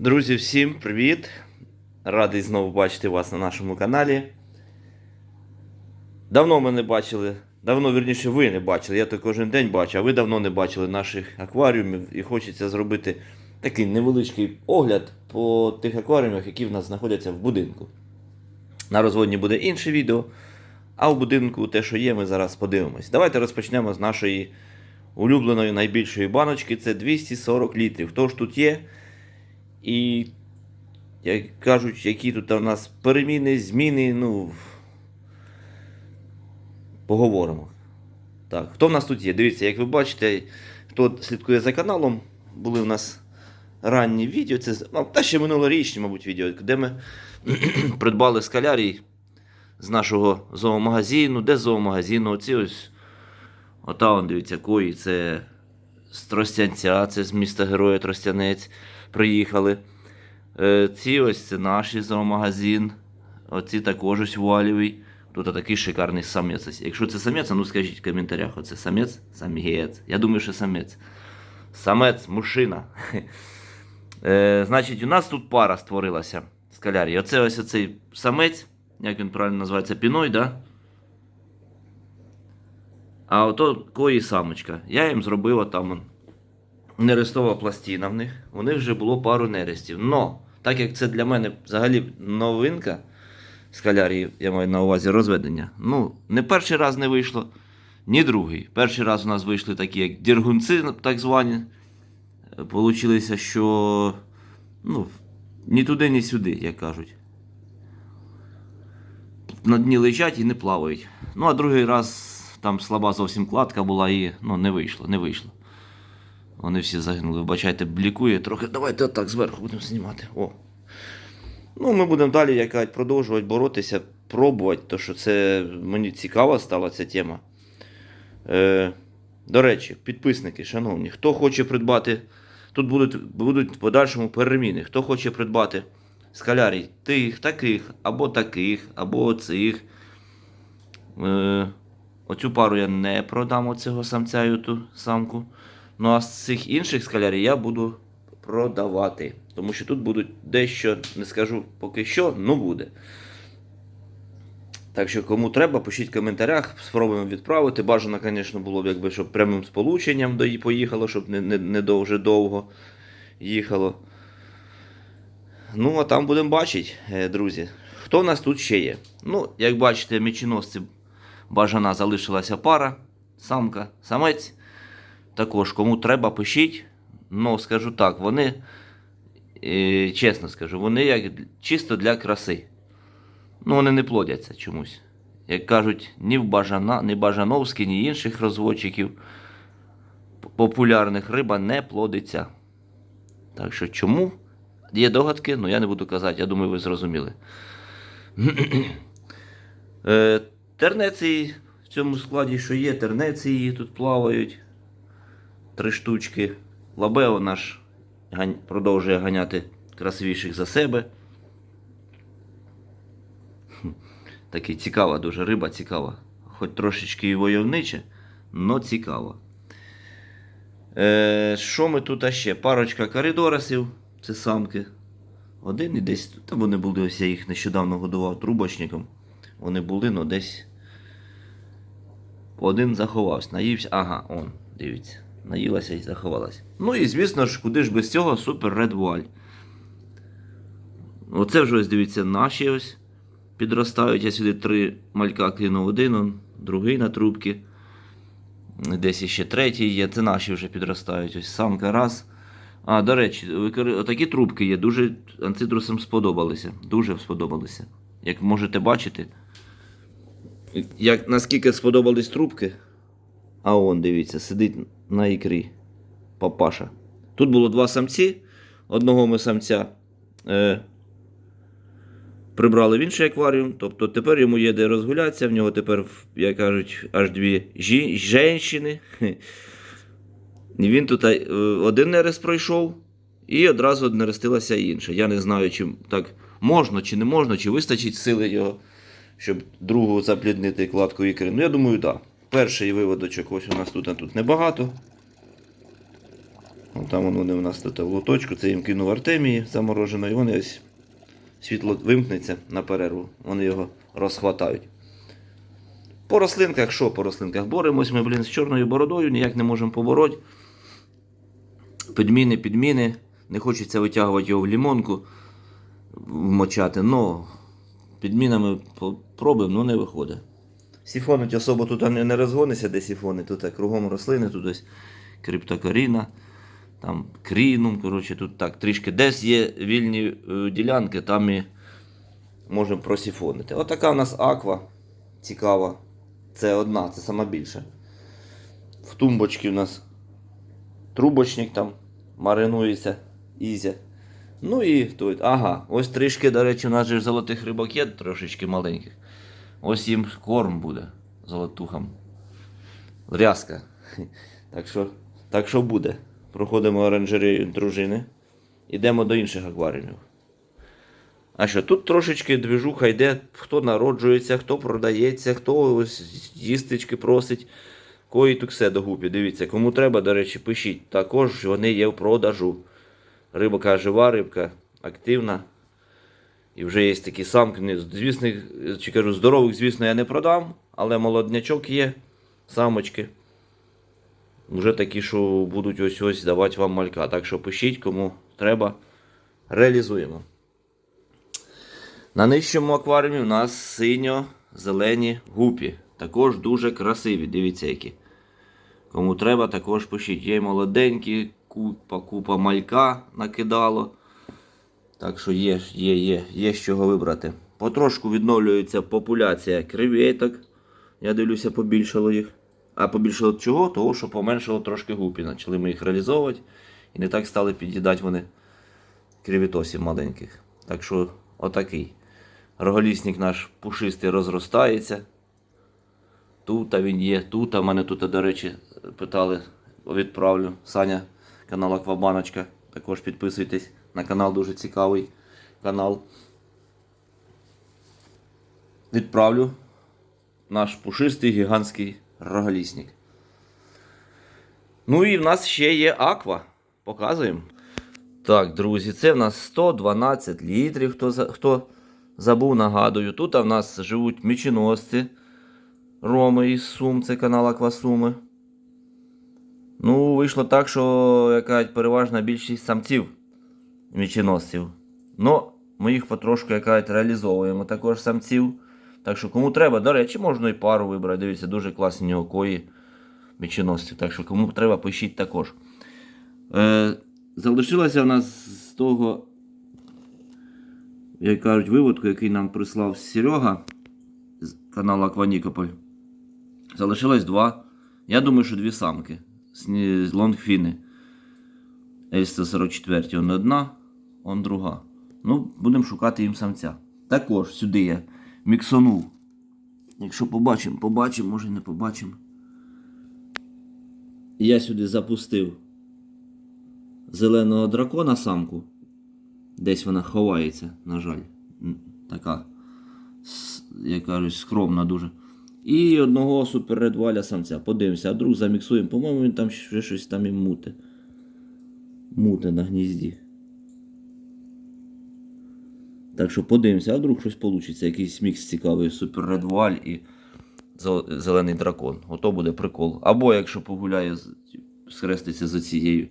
Друзі, всім привіт! Радий знову бачити вас на нашому каналі. Давно ми не бачили, давно вірніше ви не бачили, я то кожен день бачу, а ви давно не бачили наших акваріумів і хочеться зробити такий невеличкий огляд по тих акваріумах, які в нас знаходяться в будинку. На розводні буде інше відео, а в будинку те, що є, ми зараз подивимось. Давайте розпочнемо з нашої улюбленої найбільшої баночки. Це 240 літрів. Хто ж тут є? І як кажуть, які тут у нас переміни, зміни, ну. Поговоримо. Так, хто в нас тут є? Дивіться, як ви бачите, хто слідкує за каналом, були в нас ранні відео. Це ну, та ще минулорічні, мабуть, відео, де ми придбали скалярій з нашого зоомагазину. Де зоомагазину? Оці ось. Ота, дивіться, кої, це з Тростянця, це з міста Героя Тростянець приїхали. Е, ці ось це наш зоомагазин. Оці також ось валівий. Тут такий шикарний самець. Якщо це самець, ну скажіть в коментарях, оце самець? Самець. Я думаю, що самець. Самець, мужчина. Е, значить, у нас тут пара створилася скалярі. Оце ось оцей самець, як він правильно називається, піной, да? А ото кої самочка. Я їм зробив отам он, нерестова пластина в них. У них вже було пару нерестів. Но, так як це для мене взагалі новинка скалярії, я маю на увазі розведення. Ну, не перший раз не вийшло, ні другий. Перший раз у нас вийшли такі, як діргунці, так звані. Получилося, що ну, ні туди, ні сюди, як кажуть. На дні лежать і не плавають. Ну, а другий раз там слаба зовсім кладка була і ну, не вийшло, не вийшло. Вони всі загинули. Вибачайте, блікує трохи. Давайте отак зверху будемо знімати. О. Ну, ми будемо далі як продовжувати боротися, пробувати, тому що це мені цікава стала ця тема. Е, до речі, підписники, шановні, хто хоче придбати. Тут будуть, будуть в подальшому переміни. Хто хоче придбати скалярій тих, таких, або таких, або цих. Е, оцю пару я не продам оцього самця самку. Ну а з цих інших скалярій я буду продавати. Тому що тут будуть дещо, не скажу поки що, ну буде. Так що, кому треба, пишіть в коментарях, спробуємо відправити. Бажано, звісно, було б, якби, щоб прямим сполученням поїхало, щоб не, не, не дуже довго їхало. Ну, а там будемо бачити, е, друзі. Хто в нас тут ще є? Ну, як бачите, меченосці бажана залишилася пара, самка, самець. Також, кому треба, пишіть. Ну, скажу так, вони, е, чесно скажу, вони як чисто для краси. Ну, вони не плодяться чомусь. Як кажуть, ні в Бажана, ні Бажановський, ні інших розводчиків популярних риба не плодиться. Так що чому? Є догадки, але я не буду казати, я думаю, ви зрозуміли. Е, тернеції в цьому складі, що є, тернеції тут плавають. Три штучки. Лабео наш продовжує ганяти красивіших за себе. Такий цікава дуже риба, цікава. Хоч трошечки і войовниче, але цікава. Е, що ми тут ще? Парочка коридорасів, це самки. Один і десь. Там вони були, ось я їх нещодавно годував трубочником. Вони були, але десь. Один заховався, наївся. Ага, он, дивіться. Наїлася і заховалась. Ну і звісно ж, куди ж без цього супер Red Wall. Оце вже ось дивіться, наші ось підростають. Я сюди три малька кинув один, другий на трубки. Десь іще третій є. Це наші вже підростають. Ось самка раз. А, до речі, такі трубки є. Дуже анцитрусам сподобалися. Дуже сподобалися. Як можете бачити, як наскільки сподобались трубки. А он, дивіться, сидить на ікрі. Папаша. Тут було два самці. Одного ми самця е, прибрали в інший акваріум. Тобто тепер йому є де розгулятися. В нього тепер, як кажуть, аж дві жі- жінщини. Він тут е, один нерест пройшов, і одразу однерестилася інша. Я не знаю, чи так можна, чи не можна, чи вистачить сили його, щоб другу запліднити кладку ікри. Ну, я думаю, так. Да. Перший виводочок ось у нас тут, а тут небагато. Вон Там вони у нас тут в лоточку, це їм кинув Артемії заморожено, і вони ось світло вимкнеться на перерву, вони його розхватають. По рослинках, що по рослинках? Боремось ми, блін, з чорною бородою, ніяк не можемо побороти. Підміни, підміни. Не хочеться витягувати його в лімонку, вмочати, но підмінами пробуємо, ну не виходить. Сіфонить особо тут не, не розгониться, де сіфони, тут кругом рослини, тут ось криптокаріна, там крінум, коротше, тут так трішки десь є вільні е, ділянки, там і можемо просіфонити. Отака у нас аква цікава. Це одна, це сама більша. В тумбочці у нас трубочник там маринується, ізя. Ну і тут, ага, ось трішки, до речі, у нас же золотих рибок є трошечки маленьких. Ось їм корм буде золотухам. Рязка. Так що, так що буде. Проходимо оранжерею дружини. Йдемо до інших акваріумів. А що, тут трошечки двіжуха йде, хто народжується, хто продається, хто ось їстечки просить. Кої тут все до гупі. Дивіться, кому треба, до речі, пишіть. Також вони є в продажу. Рибка жива, рибка активна. І вже є такі самки. Звісних, чи кажу, здорових, звісно, я не продам, але молоднячок є, самочки. Вже такі, що будуть ось ось давати вам малька. Так що пишіть, кому треба, реалізуємо. На нижчому акваріумі у нас синьо-зелені гупі. Також дуже красиві. Дивіться які. Кому треба, також пишіть. Є молоденькі, купа, купа малька накидало. Так що є, є, є, є з чого вибрати. Потрошку відновлюється популяція креветок. Я дивлюся, побільшало їх. А побільшало чого? Того, що поменшало трошки гупі. Почали ми їх реалізовувати. І не так стали під'їдати вони креветосів маленьких. Так що отакий. Роголісник наш пушистий розростається. Тут він є, тут. А мене тут, до речі, питали, відправлю. Саня, канал Аквабаночка. Також підписуйтесь на канал, дуже цікавий канал. Відправлю наш пушистий гігантський роголісник. Ну і в нас ще є аква. Показуємо. Так, друзі, це в нас 112 літрів. Хто, хто забув, нагадую. Тут в нас живуть міченосці. Роми із Сум, це канал Аквасуми. Ну, вийшло так, що яка переважна більшість самців міченосців. Ну, ми їх потрошку яка реалізовуємо також самців. Так що кому треба, до речі, можна і пару вибрати. Дивіться, дуже класні нього міченосців. Так що кому треба, пишіть також. Е, залишилося в нас з того, як кажуть, виводку, який нам прислав Серега з каналу Акванікополь. Залишилось два. Я думаю, що дві самки. З лонгфіни. С-44, одна, он друга. Ну, будемо шукати їм самця. Також сюди я міксонув. Якщо побачимо, побачимо, може не побачимо. Я сюди запустив зеленого дракона самку. Десь вона ховається, на жаль. Така, як кажуть, скромна дуже. І одного супер редваля самця. Подивимося, а друг заміксуємо. По-моєму, він там ще щось там і муте. Муте на гнізді. Так що подивимося, а вдруг щось вийде. Якийсь мікс цікавий, супер редваль і зелений дракон. Ото буде прикол. Або якщо погуляє, схреститься з цією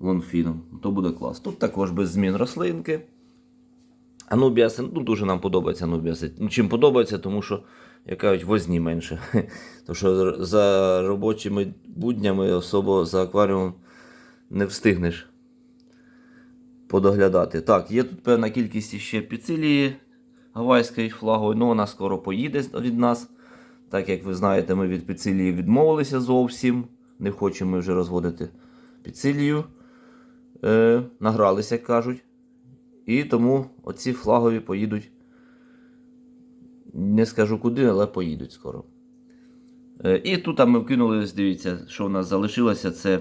лонфіном, то буде клас. Тут також без змін рослинки. Анубіаси, ну дуже нам подобається Анубіаси. Ну, чим подобається, тому що, як кажуть, возні менше. Тому що за робочими буднями особо за акваріумом не встигнеш подоглядати. Так, є тут певна кількість ще піцилії гавайської флагової, ну вона скоро поїде від нас. Так як ви знаєте, ми від піцилії відмовилися зовсім. Не хочемо вже розводити піцилію. Е, награлися, як кажуть. І тому оці флагові поїдуть. Не скажу куди, але поїдуть скоро. Е, і тут ми вкинули, дивіться, що в нас залишилося, це.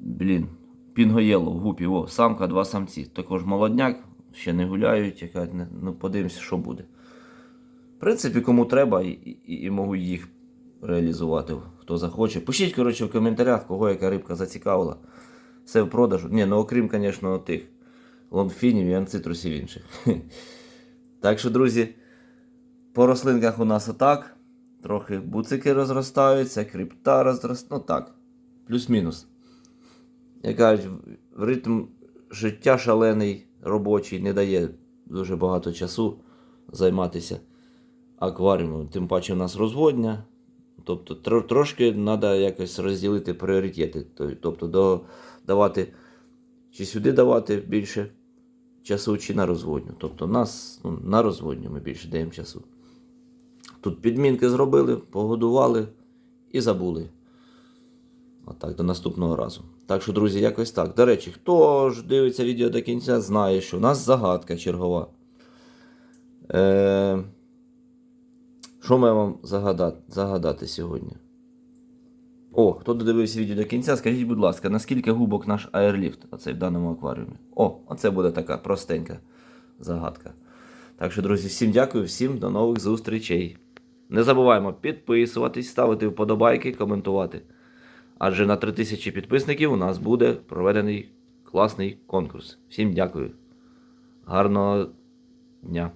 Блін, Пінгоєло в гупі, о, самка, два самці. Також молодняк, ще не гуляють, яка, ну подивимося, що буде. В принципі, кому треба, і, і, і можу їх реалізувати, хто захоче. Пишіть, коротше, в коментарях, кого яка рибка зацікавила. Все в продажу. Ні, ну окрім, звісно, тих лонфінів і анцитрусів інших. Так що, друзі, по рослинках у нас отак. Трохи буцики розростаються, крипта розростається. Ну так, плюс-мінус. Як кажуть, ритм життя шалений, робочий, не дає дуже багато часу займатися акваріумом. Тим паче в нас розводня. Тобто тро- трошки треба якось розділити пріоритети. Тобто до, давати чи сюди давати більше часу, чи на розводню. Тобто нас ну, на розводню ми більше даємо часу. Тут підмінки зробили, погодували і забули. Отак, до наступного разу. Так що, друзі, якось так. До речі, хто ж дивиться відео до кінця, знає, що у нас загадка чергова. Е... Що маю вам загадати, загадати сьогодні? О, хто додивився відео до кінця, скажіть, будь ласка, наскільки губок наш аерліфт, оцей в даному акваріумі? О, оце буде така простенька загадка. Так що, друзі, всім дякую, всім до нових зустрічей. Не забуваємо підписуватись, ставити вподобайки, коментувати. Адже на 3000 підписників у нас буде проведений класний конкурс. Всім дякую. Гарного дня!